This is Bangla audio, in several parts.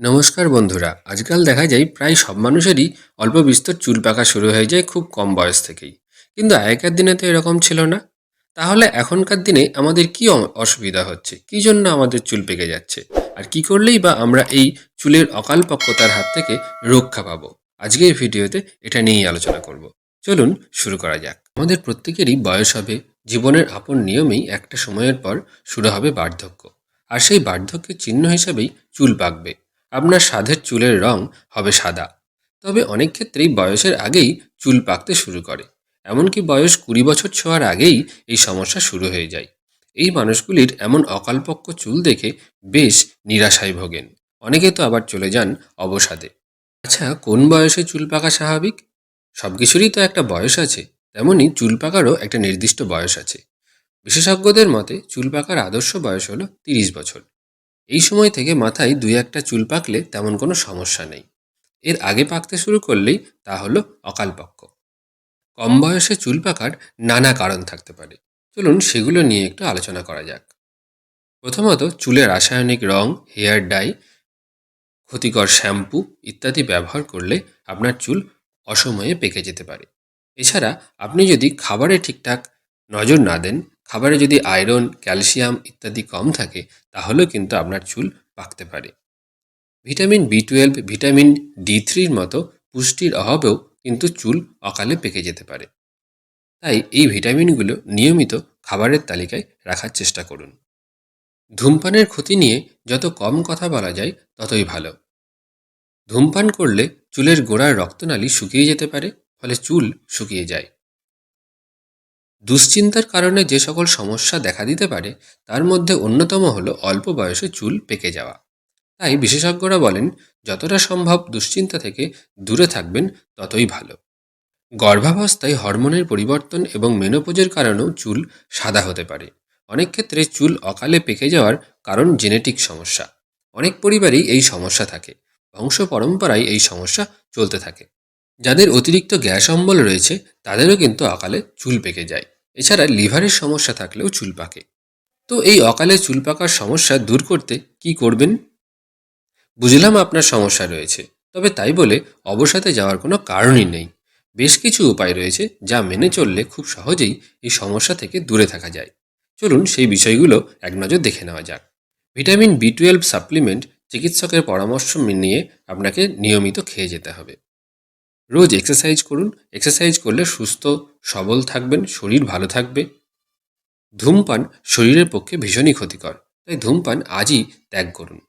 নমস্কার বন্ধুরা, আজকাল দেখা যায় প্রায় সব মানুষেরই অল্প বিস্তর চুল পাকা শুরু হয়ে যায় খুব কম বয়স থেকেই। কিন্তু আগেকার দিনে তো এরকম ছিল না। তাহলে এখনকার দিনে আমাদের কি অসুবিধা হচ্ছে? কি জন্য আমাদের চুল পেকে যাচ্ছে? আর কি করলেই বা আমরা এই চুলের অকালপক্কতার হাত থেকে রক্ষা পাবো? আজকের ভিডিওতে এটা নিয়েই আলোচনা করব। চলুন শুরু করা যাক। আমাদের প্রত্যেকেরই বয়স হবে, জীবনের আপন নিয়মেই একটা সময়ের পর শুরু হবে বার্ধক্য। আর সেই বার্ধক্যের চিহ্ন হিসাবেই চুল পাকবে। আপনার সাধের চুলের রং হবে সাদা। তবে অনেক ক্ষেত্রেই বয়সের আগেই চুল পাকতে শুরু করে। এমনকি বয়স কুড়ি বছর ছোঁয়ার আগেই এই সমস্যা শুরু হয়ে যায়। এই মানুষগুলির এমন অকালপক্ক চুল দেখে বেশ নিরাশায় ভোগেন। অনেকে তো আবার চলে যান অবসাদে। আচ্ছা কোন বয়সে চুল পাকা স্বাভাবিক? সব কিছুরই তো একটা বয়স আছে। তেমনই চুল পাকারও একটা নির্দিষ্ট বয়স আছে। বিশেষজ্ঞদের মতে চুল পাকার আদর্শ বয়স হলো তিরিশ বছর। এই সময় থেকে মাথায় দুই একটা চুল পাকলে তেমন কোনো সমস্যা নেই। এর আগে পাকতে শুরু করলেই তা হলো অকালপক্ষ কম বয়সে চুল পাকার নানা কারণ থাকতে পারে। চলুন সেগুলো নিয়ে একটু আলোচনা করা যাক। প্রথমত, চুলের রাসায়নিক রং, হেয়ার ডাই ক্ষতিকর শ্যাম্পু ইত্যাদি ব্যবহার করলে আপনার চুল অসময়ে পেকে যেতে পারে। এছাড়া আপনি যদি খাবারে ঠিকঠাক নজর না দেন খাবারে যদি আয়রন, ক্যালসিয়াম ইত্যাদি কম থাকে, তাহলেও কিন্তু আপনার চুল পাকতে পারে। Vitamin B twelve vitamin D থ্রির মতো পুষ্টির অভাবেও কিন্তু চুল অকালে পেকে যেতে পারে। তাই এই ভিটামিনগুলো নিয়মিত খাবারের তালিকায় রাখার চেষ্টা করুন। ধূমপানের ক্ষতি নিয়ে যত কম কথা বলা যায়, ততই ভালো। ধূমপান করলে চুলের গোড়ার রক্তনালী শুকিয়ে যেতে পারে, ফলে চুল শুকিয়ে যায়। দুশ্চিন্তার কারণে যে সকল সমস্যা দেখা দিতে পারে, তার মধ্যে অন্যতম হলো অল্প বয়সে চুল পেকে যাওয়া। তাই বিশেষজ্ঞরা বলেন, যতটা সম্ভব দুশ্চিন্তা থেকে দূরে থাকবেন, ততই ভালো। গর্ভাবস্থায় হরমোনের পরিবর্তন এবং মেনোপোজের কারণেও চুল সাদা হতে পারে। অনেক ক্ষেত্রে চুল অকালে পেকে যাওয়ার কারণ জেনেটিক সমস্যা। অনেক পরিবারেই এই সমস্যা থাকে। বংশ পরম্পরায় এই সমস্যা চলতে থাকে। যাদের অতিরিক্ত গ্যাস অম্বল রয়েছে, তাদেরও কিন্তু অকালে চুল পেকে যায়। এছাড়া লিভারের সমস্যা থাকলেও চুল পাকে। তো এই অকালে চুল পাকার সমস্যা দূর করতে কি করবেন? বুঝলাম আপনার সমস্যা রয়েছে, তবে তাই বলে অবসাদে যাওয়ার কোনো কারণই নেই। বেশ কিছু উপায় রয়েছে যা মেনে চললে খুব সহজেই এই সমস্যা থেকে দূরে থাকা যায়। চলুন সেই বিষয়গুলো এক নজর দেখে নেওয়া যাক। ভিটামিন বি টুয়েলভ সাপ্লিমেন্ট চিকিৎসকের পরামর্শ নিয়ে আপনাকে নিয়মিত খেয়ে যেতে হবে। রোজ এক্সারসাইজ করুন। এক্সারসাইজ করলে সুস্থ, সবল থাকবেন, শরীর ভালো থাকবে। ধূমপান শরীরের পক্ষে ভীষণই ক্ষতিকর। তাই ধূমপান আজই ত্যাগ করুন।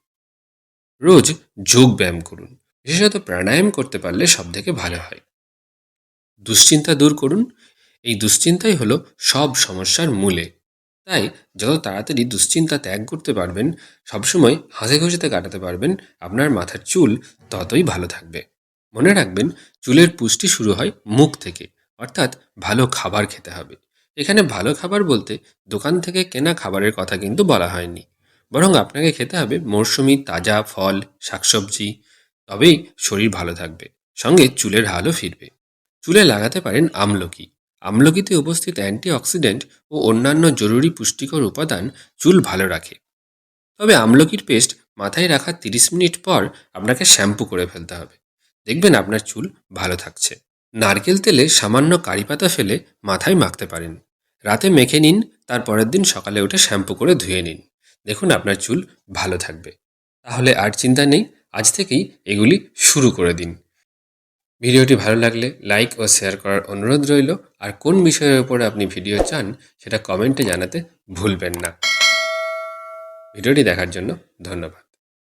রোজ যোগ ব্যায়াম করুন। বিশেষত প্রাণায়াম করতে পারলে সব থেকে ভালো হয়। দুশ্চিন্তা দূর করুন। এই দুশ্চিন্তাই হলো সব সমস্যার মূলে। তাই যত তাড়াতাড়ি দুশ্চিন্তা ত্যাগ করতে পারবেন, সবসময় হাসি খুশিতে কাটাতে পারবেন, আপনার মাথার চুল ততই ভালো থাকবে। মনে রাখবেন, চুলের পুষ্টি শুরু হয় মুখ থেকে, অর্থাৎ ভালো খাবার খেতে হবে। এখানে ভালো খাবার বলতে দোকান থেকে কেনা খাবারের কথা কিন্তু বলা হয়নি। বরং আপনাকে খেতে হবে মরশুমি, তাজা ফল, শাকসবজি, তবেই শরীর ভালো থাকবে, সঙ্গে চুলের হালও ফিরবে। চুলে লাগাতে পারেন আমলকি। আমলকিতে উপস্থিত অ্যান্টিঅক্সিডেন্ট ও অন্যান্য জরুরি পুষ্টিকর উপাদান চুল ভালো রাখে। তবে আমলকির পেস্ট মাথায় রাখার তিরিশ মিনিট পর আপনাকে শ্যাম্পু করে ফেলতে হবে। দেখবেন আপনার চুল ভালো থাকছে। নারকেল তেলে সামান্য কারি পাতা ফেলে মাথায় মাখতে পারেন। রাতে মেখে নিন, তার পরের দিন সকালে উঠে শ্যাম্পু করে ধুয়ে নিন। দেখুন আপনার চুল ভালো থাকবে। তাহলে আর চিন্তা নেই, আজ থেকেই এগুলি শুরু করে দিন। ভিডিওটি ভালো লাগলে লাইক ও শেয়ার করার অনুরোধ রইল। আর কোন বিষয়ের উপরে আপনি ভিডিও চান, সেটা কমেন্টে জানাতে ভুলবেন না। ভিডিওটি দেখার জন্য ধন্যবাদ।